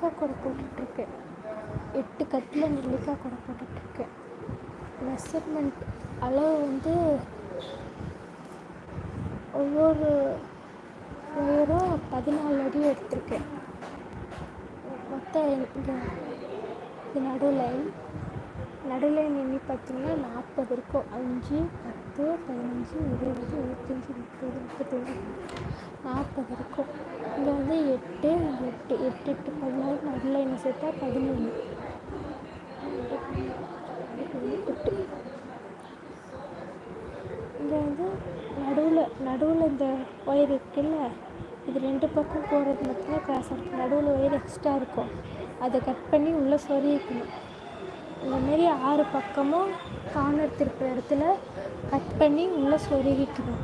நெல்லிக்காய் கூட போட்டுட்ருக்கு. எட்டு கட்டில் நெல்லிக்காய் கூட போட்டுட்ருக்கு. மெஷர்மெண்ட் அளவு வந்து ஒவ்வொரு ஒயரும் பதினாலு அடி எடுத்திருக்கேன் மொத்தம் இங்கே இது நடுவில் நடுவில் எண்ணி பார்த்தீங்கன்னா நாற்பது இருக்கும். அஞ்சு பத்து பதினஞ்சு இருபது இருபத்தஞ்சி முப்பது முப்பத்தஞ்சு நாற்பது இருக்கும். இங்கே வந்து எட்டு எட்டு எட்டு எட்டு பதினாறு நடுவில் என்ன சேர்த்தா பதினொன்று எட்டு. இங்கே வந்து நடுவில் நடுவில் இந்த ஒயர் இருக்குல்ல இது ரெண்டு பக்கம் போகிறது மட்டும்தான் கிராஸ் இருக்கும் நடுவில் ஒயர் எக்ஸ்ட்ரா இருக்கும். அதை கட் பண்ணி உள்ளே சொருகிக்கணும். இந்தமாரி ஆறு பக்கமும் கார்னர் திருப்புற இடத்துல கட் பண்ணி உள்ளே சொருகிக்கணும்.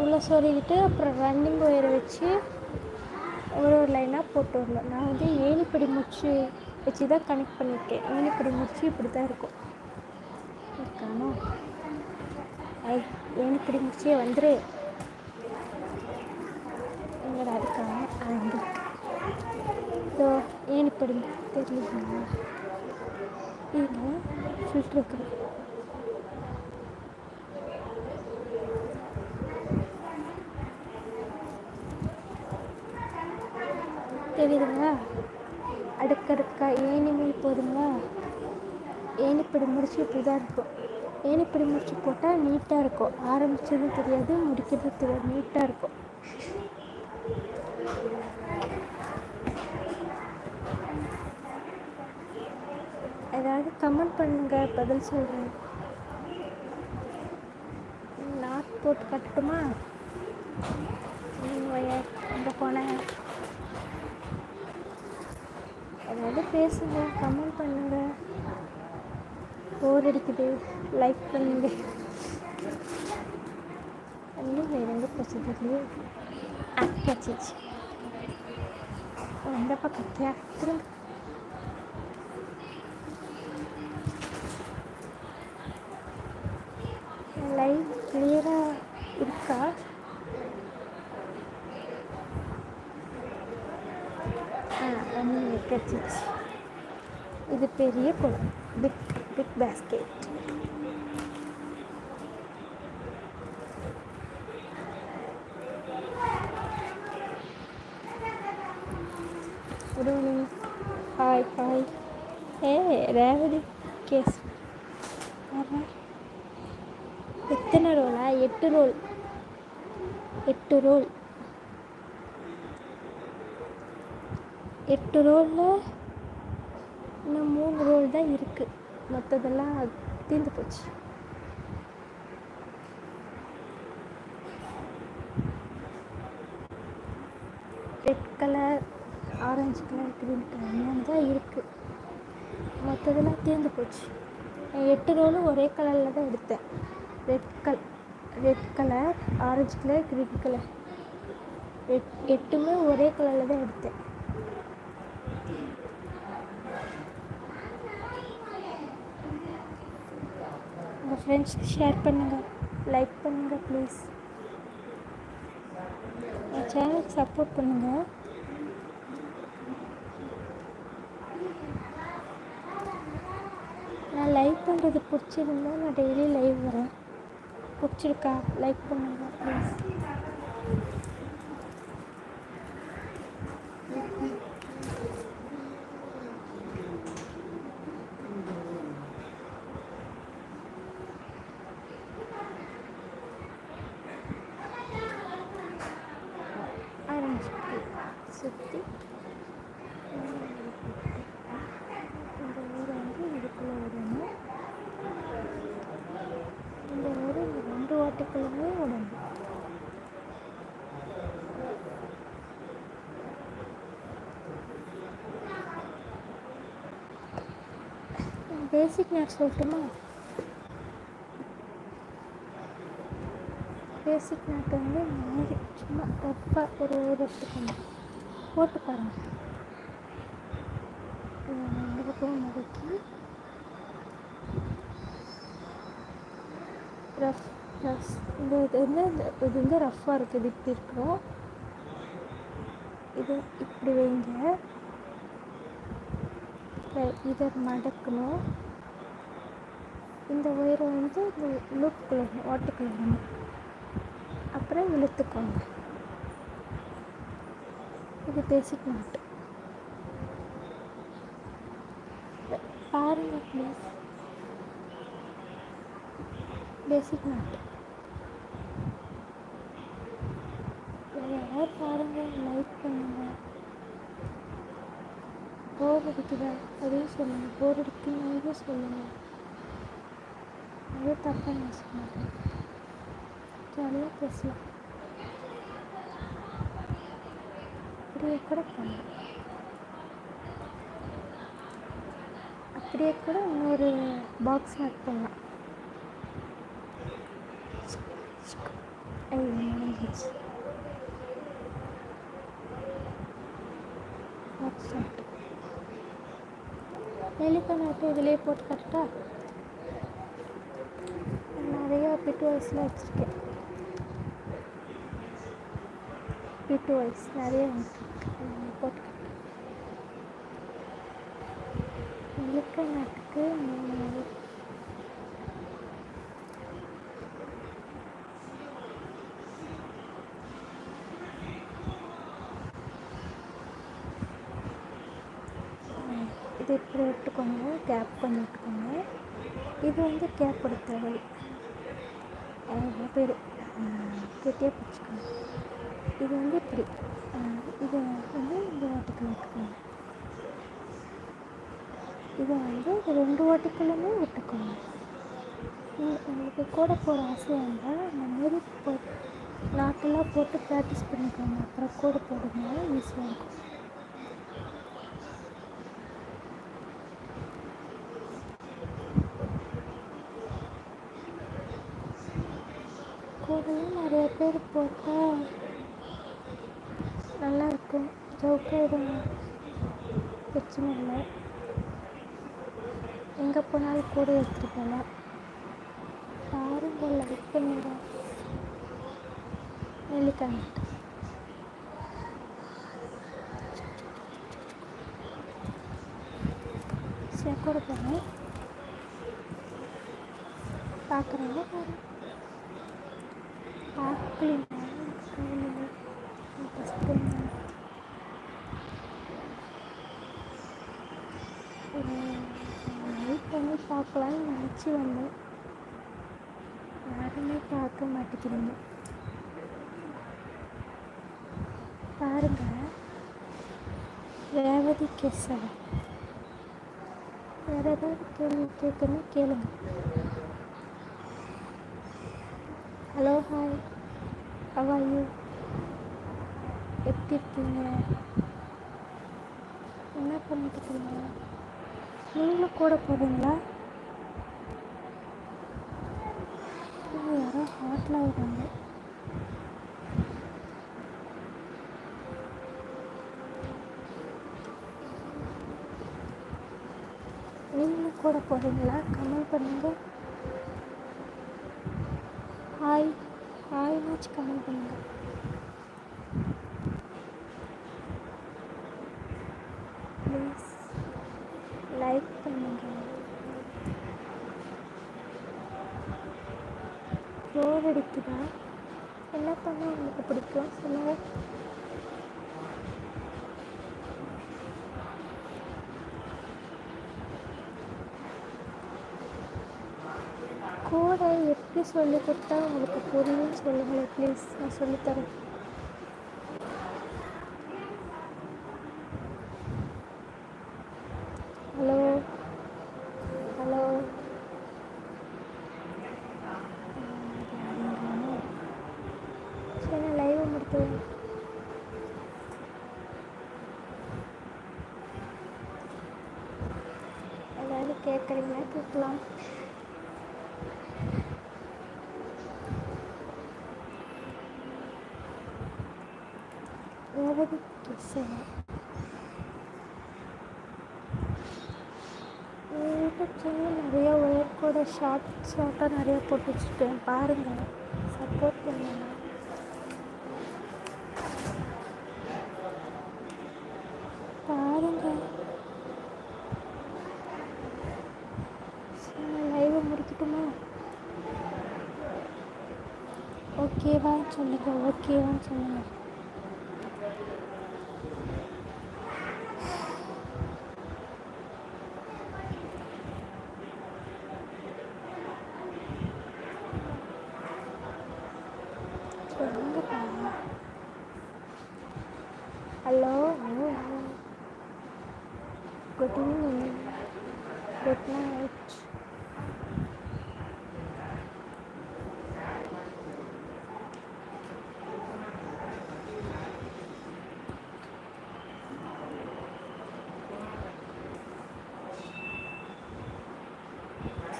உள்ளே சொருகிட்டு அப்புறம் ரன்னிங் ஒயரை வச்சு ஒரு ஒரு லைனாக போட்டு வரணும் நான் வந்து ஏணிப்படி முச்சு வச்சு தான் கனெக்ட் பண்ணியிருக்கேன் ஏணிப்படி முச்சு இப்படி தான் இருக்கும்? இருக்கானோ ஐ ஏணிப்படி முச்சியே வந்துரு. எங்கடா இருக்காங்க அங்கே இதோ ஏணிப்படி தெரியல இல்லை ஃபில்ட்ரு இருக்குது தெரியுதுங்களா? அடுக்கடுக்கா ஏனிமே போதுங்களா? ஏணிப்படி முடிச்சு இப்படி தான் இருக்கும் ஏணிப்படி முடிச்சு போட்டால் நீட்டாக இருக்கும் ஆரம்பித்ததும் தெரியாது முடிக்கிறதும் தெரியாது நீட்டாக இருக்கும் ஏதாவது கமெண்ட் பண்ணுங்க பதில் சொல்கிறேன் நாட் போட்டு கட்டட்டுமா? ஒயர் அங்கே போனேன் ஏதாவது பேசுங்க கமெண்ட் பண்ணுங்க. போர் அடிக்குது. லைக் பண்ணுங்க. இன்னும் வேறு எங்கே போச்சு தெரியல அக்காச்சிச்சு இந்த பக்கம் திரும்ப லைவ் கிளியராக இருக்கா? ஆ தண்ணி கிடச்சிச்சு இது பெரிய குளம். Big big basket good evening hi hi ஏ ரேவதி கேஸ் எத்தனை ரோலா? எட்டு ரோல். எட்டு ரோல். எட்டு ரோலில் இன்னும் மூணு ரோல் தான் இருக்குது மற்றதெல்லாம் தீர்ந்து போச்சு. Red colour orange colour green colour மூணு தான் இருக்குது மற்றதெல்லாம் தீர்ந்து போச்சு. நான் எட்டு ரோலும் ஒரே கலரில் தான் எடுத்தேன். ரெட் கல் red colour orange colour green colour எட் எட்டுமே ஒரே கலரில் தான் எடுத்தேன். உங்கள் ஃப்ரெண்ட்ஸ்க்கு ஷேர் பண்ணுங்கள் லைக் பண்ணுங்கள் ப்ளீஸ் என் சேனலுக்கு சப்போர்ட் பண்ணுங்கள் நான் லைவ் பண்ணுறது பிடிச்சிருந்தா நான் டெய்லி லைவ் வரேன். பிடிச்சிருக்கா? லைக் பண்ணுங்கள் ப்ளீஸ் ஆரம்பிச்சு சுற்றி இந்த ஊரை வந்து இதுக்குள்ளே விடணும் இந்த ஊர் இந்த ரெண்டு வாட்டுக்குள்ளவே விடணும் பேசிக் நான் சொல்லட்டுமா பேசிக் நாட்டு வந்து மாதிரி சும்மா ரஃப்பாக ஒரு எடுத்துக்கணும் போட்டு பாருங்க. இதை ரஃப் ரஃப் இந்த இது வந்து இது வந்து ரஃப்பாக இருக்குது இப்படி இருக்கும் இது இப்படி வைங்க. இதை மடக்கணும். இந்த ஒயரை வந்து இந்த லூப்புக்குள்ள ஓட்டுக்குள்ள அப்புறம் இழுத்துக்கோங்க இது பேசிக் நாட்டு பாருங்க ப்ளீஸ் பேசிக் நாட்டு யார் பாருங்க லைக் பண்ணுங்க. போர் அடிக்குதா? அதையும் சொல்லுங்கள் போர் அடிக்குன்னு சொல்லுங்கள் அது தப்பாக நான் சொன்னேன் ஜாலியாக பேசலாம் அப்படியே கூட பண்ணலாம் அப்படியே கூட இன்னொரு பாக்ஸ் மேக் பண்ணலாம் ஐயோ முடிஞ்சிச்சு பாக்ஸ் மேக் நெல்லிக்காய் நாட்டு இதிலே போட்டு கரெக்டா பிட்டு வயசில் வச்சுருக்கேன். பிட்டு வயசு நிறைய வந்துருக்கு போட்டு நாட்டுக்கு? மூணு இது இப்படி விட்டுக்கோங்க கேப் பண்ணி விட்டுக்கோங்க. இது வந்து கேப் எடுத்த பேர் கெட்டியாக பிடிச்சிக்கலாம் இது வந்து இப்படி. இதை வந்து இந்த வாட்டிக்குள்ள விட்டுக்கோங்க இது வந்து இது ரெண்டு வாட்டிக்குள்ளுமே விட்டுக்கோங்க. உங்களுக்கு கூட போகிற ஆசையாக இருந்தால் இந்த மாதிரி போ நாட்டெல்லாம் போட்டு ப்ராக்டிஸ் பண்ணிக்கோங்க. அப்புறம் கூட போடுங்க. ஈஸியாக இருக்கும். நிறைய பேர் போட்டால் நல்லாயிருக்கும் எதுவும் பிரச்சனை இல்லை. எங்கே போனாலும் கூட எடுத்துகிட்டு போகலாம் பாருங்கள் லைக் பண்ணுங்க நெல்லிக்காய் சரி கூட போகிறேன் பார்க்குறேன் பாருங்கள் பண்ணி பார்க்கலான்னு நினச்சி வந்தேன். யாருமே பார்க்க மாட்டேங்கிறீங்க? பாருங்க ரேவதி கேசவன் வேறு ஏதாவது கேள்வி கேட்கணும் கேளுங்க. Hello hi. ஹவ் எப்படி இருக்கீங்க? என்ன பண்ணிட்டு இருக்கீங்க? நீங்களும் கூட போவீங்களா? யாரோ ஹாட்டில் வராங்க. நீங்களும் கூட போகிறீங்களா கமெண்ட் பண்ணுங்க. ஹாய் ஹாய்னாச்சும் கமெண்ட் பண்ணுங்கள் ப்ளீஸ் லைக் பண்ணுங்கள் போர் அடிக்குதா? என்ன பண்ணால் உங்களுக்கு பிடிக்கும்? சொல்லுங்கள் கூட நான் சொல்லி கொடுத்தா உங்களுக்கு புரியும்னு சொல்லுங்களேன் ப்ளீஸ் நான் சொல்லித்தரேன். ஹலோ? ஹலோ? சரி நான் லைவை முடிக்கிறேன். ஏதாவது கேட்குறீங்களா கேட்கலாம். அதாவது நிறைய ஒயர் கூட ஷார்ட் ஷார்ட்டாக நிறைய போட்டு வச்சுருக்கேன் பாருங்கள் சப்போர்ட் பண்ணுங்கள் பாருங்கள் லைவை முடிக்கட்டுமா ஓகேவான்னு சொல்லுங்கள் ஓகேவான்னு சொல்லுங்கள்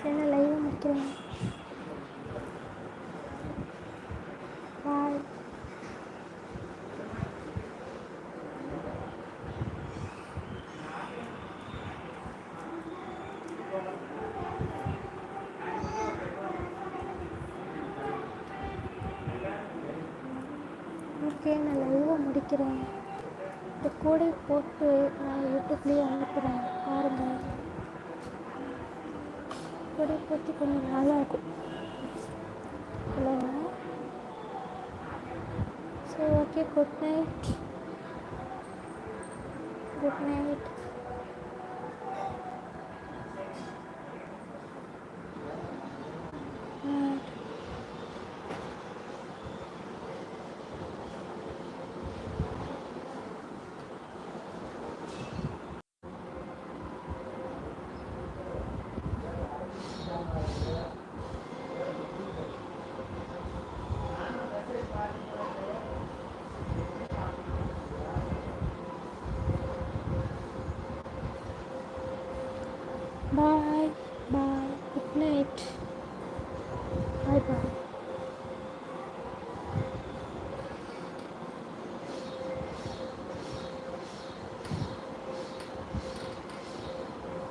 சரி லைவாக முடிக்கிறேன். பாய் ஓகே நான் லைவாக முடிக்கிறேன். இந்த கோடை போட்டு நான் யூடியூப்லேயே அனுப்புகிறேன் பாருங்கள் கோடை போட்டு கொஞ்சம் நாளாக இருக்கும் ஹலோ சரி okay good night good night night Bye.